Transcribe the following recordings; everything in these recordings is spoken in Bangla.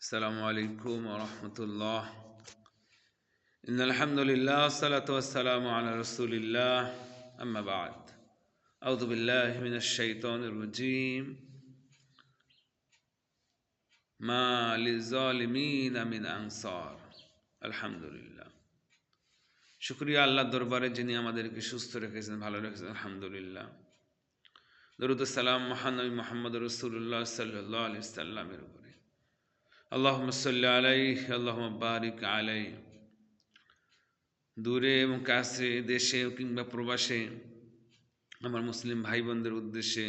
السلام عليكم ورحمة الله إن الحمد لله والصلاة والسلام على رسول الله أما بعد أعوذ بالله من الشيطان الرجيم ما للظالمين من أنصار الحمد لله শুক্রিয়া আল্লাহ দরবারে যিনি আমাদেরকে সুস্থ রেখেছেন ভালো রেখেছেন আলহামদুলিল্লাহ দরুদ সালাম মহানবী মোহাম্মদ রসুল্লাহ সাল্লাহ আলি সাল্লামের উপরে আল্লাহ সাল্লি আলাই আল্লাহ বারিক আলাই দূরে এবং কাছে দেশে কিংবা প্রবাসে আমার মুসলিম ভাই বোনদের উদ্দেশ্যে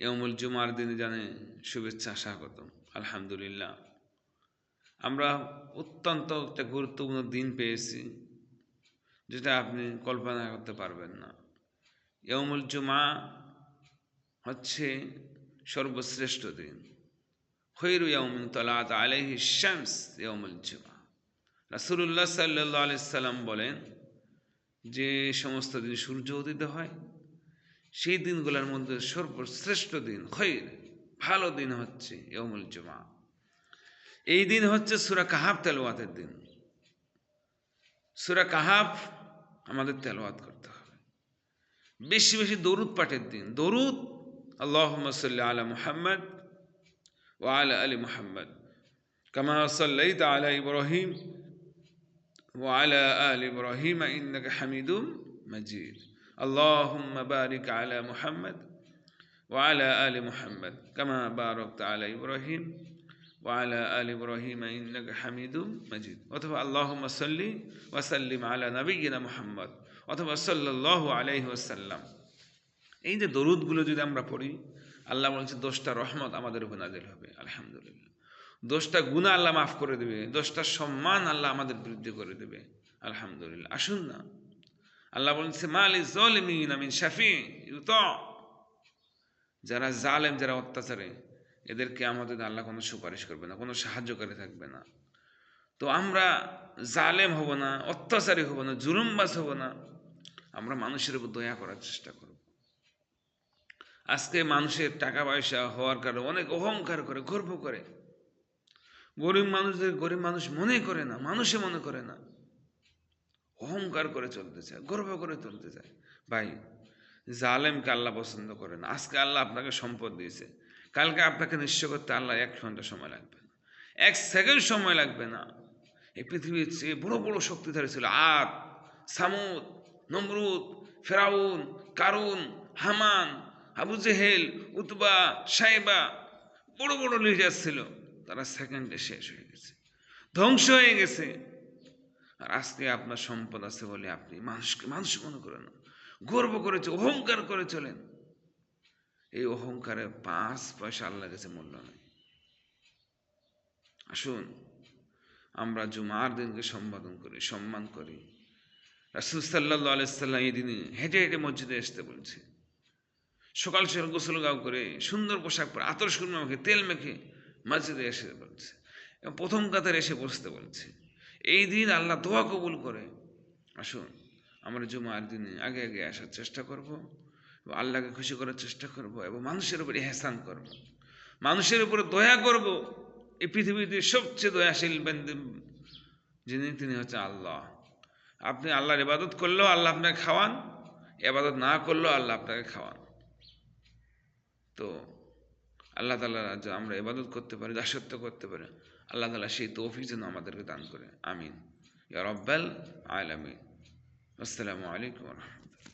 ইয়মুল জুমার দিনে জানে শুভেচ্ছা স্বাগত আলহামদুলিল্লাহ। আমরা অত্যন্ত একটা গুরুত্বপূর্ণ দিন পেয়েছি, যেটা আপনি কল্পনা করতে পারবেন না। ইয়মুল জুমা হচ্ছে সর্বশ্রেষ্ঠ দিন। খৈরু রাসুল্লাহ সাল্লাহ আলাইসাল্লাম বলেন, যে সমস্ত দিন সূর্য উদিত হয়, সেই দিনগুলোর মধ্যে সর্বশ্রেষ্ঠ দিন, খৈর, ভালো দিন হচ্ছে ইয়মুল জুমা। এই দিন হচ্ছে সুরা কাহাব তেলোয়াতের দিন। সুরা কাহাব আমাদের তেলোয়াত করতে হবে। বেশি বেশি দরুদ পাঠের দিন। দরুদ আল্লাহ সাল্লাহ আলা মুহাম্মদ وعلى ال محمد كما صليت على ابراهيم وعلى ال ابراهيم انك حميد مجيد اللهم بارك على محمد وعلى ال محمد كما باركت على ابراهيم وعلى ال ابراهيم انك حميد مجيد অথবা اللهم صل وسلم على نبينا محمد অথবা সাল্লাল্লাহু আলাইহি ওয়াসাল্লাম এই যে দরুদগুলো যদি আমরা পড়ি আল্লাহ বলছে দোষটা রহমত আমাদের উপর নাজিল হবে, আলহামদুলিল্লাহ। দোষটা গুণা আল্লাহ মাফ করে দেবে দোষটা সম্মান আল্লাহ আমাদের বিরুদ্ধে করে দেবে, আলহামদুলিল্লাহ। আসুন না। আল্লাহ বলছে মালি জলিমিন আমিন শাফি, ইউত। যারা জালেম, যারা অত্যাচারে এদেরকে আমাদের আল্লাহ কোনো সুপারিশ করবে না, কোনো সাহায্যকারী থাকবে না। তো আমরা জালেম হব না, অত্যাচারী হব না, জুলুমবাজ হব না। আমরা মানুষের উপর দয়া করার চেষ্টা করব। আজকে মানুষের টাকা পয়সা হওয়ার কারণে অনেক অহংকার করে, গর্ব করে। গরিব মানুষদের, গরিব মানুষ মনে করে না মানুষে মনে করে না। অহংকার করে চলতে চায়, গর্ব করে চলতে চায়। ভাই, জালেমকে আল্লাহ পছন্দ করে না আজকে আল্লাহ আপনাকে সম্পদ দিয়েছে। কালকে আপনাকে নিশ্চয় করতে আল্লাহ এক ঘণ্টা সময় লাগবে না। এক সেকেন্ড সময় লাগবে না। এই পৃথিবীর চেয়ে বড় বড় শক্তিধারী ছিল আত সামুদ, নমরুদ, ফেরাউন, কারুন, হামান আবু জেহেল, উতবা, সাইবা, বড় বড় লিডার ছিল। তারা সেকেন্ডে শেষ হয়ে গেছে। ধ্বংস হয়ে গেছে। আর আজকে আপনার সম্পদ আছে বলে আপনি মানুষকে, মানুষ মনে করেন গর্ব করেছে অহংকার করে চলেন। এই অহংকারে পাঁচ পয়সা আল্লাহ গেছে মূল্য নেই। আসুন, আমরা জুমার দিনকে সম্বোধন করি, সম্মান করি। রাসুল সাল্লাহ আলাইসাল্লাম এই দিনে হেঁটে হেঁটে মসজিদে আসতে বলছে। সকাল সকাল গোসল গাও করে, সুন্দর পোশাক পরে আতর সুরমা মেখে, তেল মেখে মসজিদে এসে বলছে। এবং প্রথম কাতারে এসে বসতে বলছে। এই দিন আল্লাহ দোয়া কবুল করে। আসুন, আমরা জুমার দিনে আগে আগে আসার চেষ্টা করব এবং আল্লাহকে খুশি করার চেষ্টা করব এবং মানুষের উপরে হেসান করব। মানুষের উপরে দয়া করব। এই পৃথিবীতে সবচেয়ে দয়াশীল যিনি, তিনি হচ্ছে আল্লাহ। আপনি আল্লাহর ইবাদত করলেও আল্লাহ আপনাকে খাওয়ান এবাদত না করলেও আল্লাহ আপনাকে খাওয়ান। তো আল্লাহ তালা আমরা ইবাদত করতে পারি দাসত্ব করতে পারি, আল্লাহ তালা সেই তৌফিক যেন আমাদেরকে দান করে। আমিন। ইয়া রব্বাল আলামিন। আসসালামু আলাইকুম রহমতুল্লাহ।